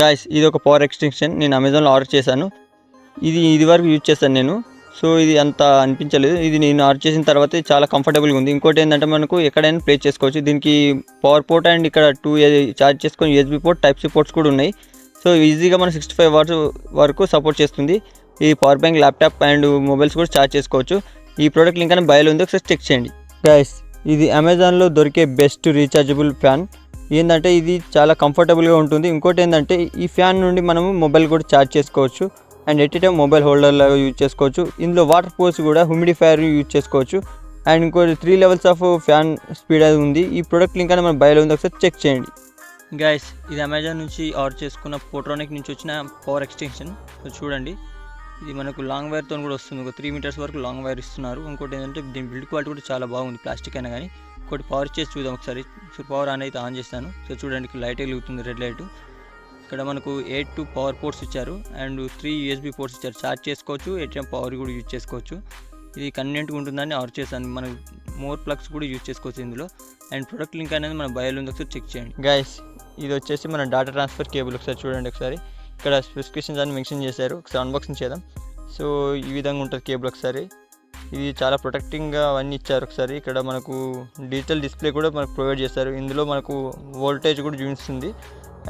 Guys ఇది ఒక power extension నేను అమెజాన్లో ఆర్డర్ చేశాను. ఇది ఇది వరకు యూజ్ చేశాను నేను. సో ఇది అంత అనిపించలేదు. ఇది నేను ఆర్డర్ చేసిన తర్వాత చాలా కంఫర్టబుల్గా ఉంది. ఇంకోటి ఏంటంటే మనకు ఎక్కడైనా ప్లే చేసుకోవచ్చు. దీనికి పవర్ పోర్ట్ అండ్ ఇక్కడ టూ ఛార్జ్ చేసుకొని USB port type C ports కూడా ఉన్నాయి. సో ఈజీగా మనం సిక్స్టీ ఫైవ్ అవర్స్ వరకు సపోర్ట్ చేస్తుంది. ఈ power bank laptop and mobiles కూడా ఛార్జ్ చేసుకోవచ్చు. ఈ ప్రోడక్ట్ లింక్ అని బయలు ఉంది. ఒకసారి చెక్ చేయండి. గైస్ ఇది అమెజాన్లో దొరికే బెస్ట్ రీఛార్జబుల్ ఫ్యాన్ ఏంటంటే ఇది చాలా కంఫర్టబుల్గా ఉంటుంది. ఇంకోటి ఏంటంటే ఈ ఫ్యాన్ నుండి మనము మొబైల్ కూడా ఛార్జ్ చేసుకోవచ్చు. And at time mobile holder లాగా యూజ్ చేసుకోవచ్చు. ఇందులో వాటర్ పోసి కూడా హ్యూమిడిఫైయర్ యూజ్ చేసుకోవచ్చు. అండ్ ఇంకోటి three levels of fan speed అది ఉంది. ఈ ప్రోడక్ట్ లింక్ అనేది మన బయలు ఉంది. ఒకసారి చెక్ చేయండి. గైస్ ఇది అమెజాన్ నుంచి ఆర్డర్ చేసుకున్న పోట్రానిక్ నుంచి వచ్చిన పవర్ ఎక్స్టెన్షన్ సో చూడండి. ఇది మనకు లాంగ్ వైర్తో కూడా వస్తుంది. ఒక త్రీ మీటర్స్ వరకు లాంగ్ వైర్ ఇస్తున్నారు. ఇంకోటి ఏంటంటే దీని బిల్డ్ క్వాలిటీ కూడా చాలా బాగుంది. ప్లాస్టిక్ అయినా కానీ ఒకటి పవర్ చేసి చూద్దాం ఒకసారి. సో పవర్ ఆన్ అయితే ఆన్ చేస్తాను సో చూడండి లైట్ వెలుగుతుంది రెడ్ లైట్ ఇక్కడ మనకు ఎయిట్ టూ పవర్ పోర్ట్స్ ఇచ్చారు. అండ్ త్రీ యూఎస్బీ పోర్ట్స్ ఇచ్చారు. ఛార్జ్ చేసుకోవచ్చు ఏటీఎం పవర్ కూడా యూజ్ చేసుకోవచ్చు. ఇది కన్వీనియంట్గా ఉంటుందని ఆర్డర్ చేశాను. మనం మోర్ ప్లగ్స్ కూడా యూజ్ చేసుకోవచ్చు ఇందులో. అండ్ ప్రొడక్ట్ లింక్ అనేది మన బయోలో ఉంది ఒకసారి చెక్ చేయండి. గైస్ ఇది వచ్చేసి మన డేటా ట్రాన్స్ఫర్ కేబుల్ ఒకసారి చూడండి ఒకసారి. ఇక్కడ స్పెసిఫికేషన్స్ అని మెన్షన్ చేశారు. ఒకసారి అన్బాక్సింగ్ చేద్దాం. సో ఈ విధంగా ఉంటుంది కేబుల్ ఒకసారి. ఇది చాలా ప్రొటెక్టింగ్గా అవన్నీ ఇచ్చారు ఒకసారి. ఇక్కడ మనకు డిజిటల్ డిస్ప్లే కూడా మనకు ప్రొవైడ్ చేస్తారు ఇందులో మనకు వోల్టేజ్ కూడా చూపిస్తుంది.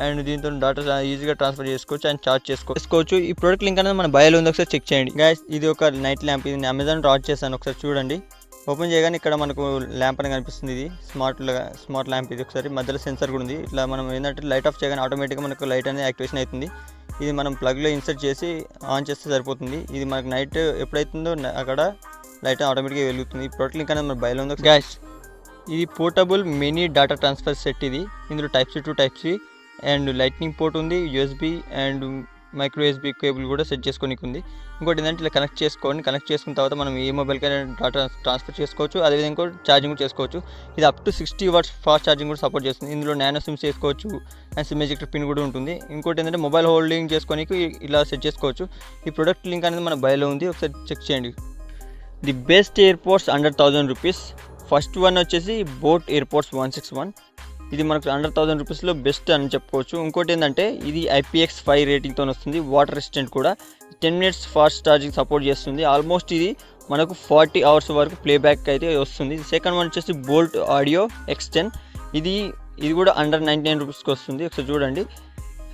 అండ్ దీంతో డాటా ఈజీగా ట్రాన్స్ఫర్ చేసుకోవచ్చు అండ్ చార్జ్ చేసుకోవచ్చు. ఈ ప్రోడక్ట్ లింక్ అనేది మన బయలు ఉంది. ఒకసారి చెక్ చేయండి. గైస్ ఇది ఒక నైట్ ల్యాంప్ ఇది నేను అమెజాన్ ఆర్డర్ చేశాను. ఒకసారి చూడండి. ఓపెన్ చేయగానే ఇక్కడ మనకు ల్యాంప్ అని కనిపిస్తుంది ఇది. స్మార్ట్ స్మార్ట్ ల్యాంప్ ఇది ఒకసారి. మధ్యలో సెన్సర్ కూడా ఉంది. ఇట్లా మనం ఏంటంటే లైట్ ఆఫ్ చేయగానే ఆటోమేటిక్గా మనకు లైట్ అనేది యాక్టివేషన్ అవుతుంది. ఇది మనం ప్లగ్లో ఇన్సర్ట్ చేసి ఆన్ చేస్తే సరిపోతుంది. ఇది మనకు నైట్ ఎప్పుడైతుందో అక్కడ లైట్ ఆటోమేటిక్గా వెలుగుతుంది. ఈ ప్రోడక్ట్ లింక్ అనేది మన బయలు ఉంది? గ్యాస్ ఇది portable mini data transfer set ఇది. ఇందులో type C to type C and lightning port ఉంది USB and micro USB cable కూడా సెట్ చేసుకోనికి ఉంది. ఇంకోటి ఏంటంటే ఇలా కనెక్ట్ చేసుకోండి. కనెక్ట్ చేసుకున్న తర్వాత మనం ఏ మొబైల్కైనా డేటా ట్రాన్స్ఫర్ చేసుకోవచ్చు. అదేవిధంగా ఛార్జింగ్ కూడా చేసుకోవచ్చు. ఇది up to sixty watts fast charging కూడా సపోర్ట్ చేస్తుంది. ఇందులో నానో సిమ్స్ చేసుకోవచ్చు అండ్ సిమ్ ఎజెక్టర్ పిన్ కూడా ఉంటుంది. ఇంకోటి ఏంటంటే మొబైల్ హోల్డింగ్ చేసుకోనికి ఇలా సెట్ చేసుకోవచ్చు. ఈ ప్రొడక్ట్ లింక్ అనేది మన బయలో ఉంది. ఒకసారి చెక్ చేయండి. The best airpods under thousand rupees. First one వచ్చేసి Boat airpods one six one. ఇది మనకు అండర్ థౌజండ్ రూపీస్లో బెస్ట్ అని చెప్పుకోవచ్చు. ఇంకోటి ఏంటంటే ఇది ఐపీఎక్స్ ఫైవ్ రేటింగ్తో వస్తుంది. వాటర్ రెసిస్టెంట్ కూడా. Ten minutes fast charging support చేస్తుంది. ఆల్మోస్ట్ ఇది మనకు ఫార్టీ అవర్స్ వరకు ప్లేబ్యాక్ అయితే వస్తుంది. సెకండ్ వన్ వచ్చేసి బోల్ట్ ఆడియో ఎక్స్ టెన్. ఇది ఇది కూడా అండర్ నైంటీ నైన్ రూపీస్కి వస్తుంది. ఒకసారి చూడండి.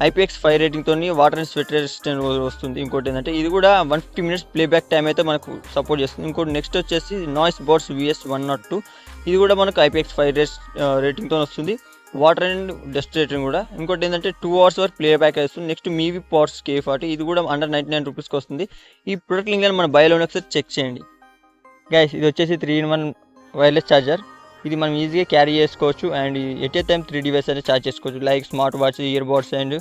ఐపీఎక్స్ ఫైవ్ రేటింగ్తో వాటర్ అండ్ స్వెట్ రెసిస్టెంట్ వస్తుంది. ఇంకోటి ఏంటంటే ఇది కూడా one fifty minutes playback time అయితే మనకు సపోర్ట్ చేస్తుంది. ఇంకోటి నెక్స్ట్ వచ్చేసి noise buds VS one not two ఇది కూడా మనకు ఐపీఎక్స్ ఫైవ్ రేట్ రేటింగ్తో వస్తుంది. వాటర్ అండ్ డస్ట్ రేటింగ్ కూడా. ఇంకోటి ఏంటంటే టూ అవర్స్ వరకు ప్లే బ్యాక్ వస్తుంది. Next Mivi powers K forty ఇది కూడా అండర్ నైంటీ నైన్ రూపీస్కి వస్తుంది. ఈ ప్రొడక్ట్ లింక్ మన బయోలో ఒకసారి చెక్ చేయండి. గైస్ ఇది వచ్చేసి three in one wireless charger ఇది మనం ఈజీగా క్యారీ చేసుకోవచ్చు and at a time three device అనేది ఛార్జ్ చేసుకోవచ్చు. Like smart watch ear buds and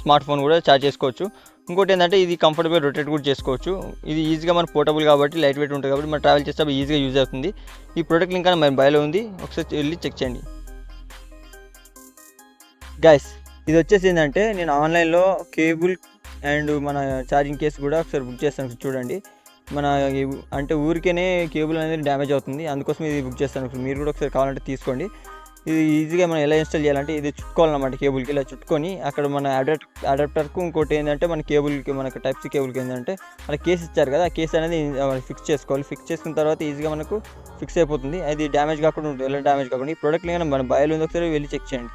smart phone కూడా ఛార్జ్ చేసుకోవచ్చు. ఇంకోటి ఏంటంటే ఇది కంఫర్టబుల్ రొటేట్ కూడా చేసుకోవచ్చు. ఇది ఈజీగా మన పోర్టబుల్ కాబట్టి లైట్ వెయిట్ ఉంటుంది కాబట్టి మనం ట్రావెల్ చేస్తే ఈజీగా యూజ్ అవుతుంది. ఈ ప్రోడక్ట్ లింక్ అని మన బయలో ఉంది. ఒకసారి వెళ్ళి చెక్ చేయండి. గైస్ ఇది వచ్చేసి ఏంటంటే నేను ఆన్లైన్లో కేబుల్ అండ్ మన ఛార్జింగ్ కేస్ కూడా ఒకసారి బుక్ చేస్తాను. చూడండి. మన అంటే ఊరికేనే కేబుల్ అనేది డ్యామేజ్ అవుతుంది. అందుకోసం ఇది బుక్ చేస్తాను. మీరు కూడా ఒకసారి కావాలంటే తీసుకోండి. ఇది ఈజీగా మనం ఎలా ఇన్స్టాల్ చేయాలంటే ఇది చుట్టుకోవాలన్నమాట కేబుల్కి. ఇలా చుట్టుకొని అక్కడ మన అడాప్ట్ అడాప్టర్కు ఇంకోటి ఏంటంటే మన కేబుల్కి మనకు టైప్ సి కేబుల్కి ఏంటంటే మన కేస్ ఇచ్చారు కదా ఆ కేస్ అనేది ఫిక్స్ చేసుకోవాలి. ఫిక్స్ చేసుకున్న తర్వాత ఈజీగా మనకు ఫిక్స్ అయిపోతుంది. అది డ్యామేజ్ కాకుండా ఉంటుంది. ఎలా డ్యామేజ్ కాకుండా ఈ ప్రోడక్ట్ లేని మన బయలు ఉంది. ఒకసారి వెళ్ళి చెక్ చేయండి.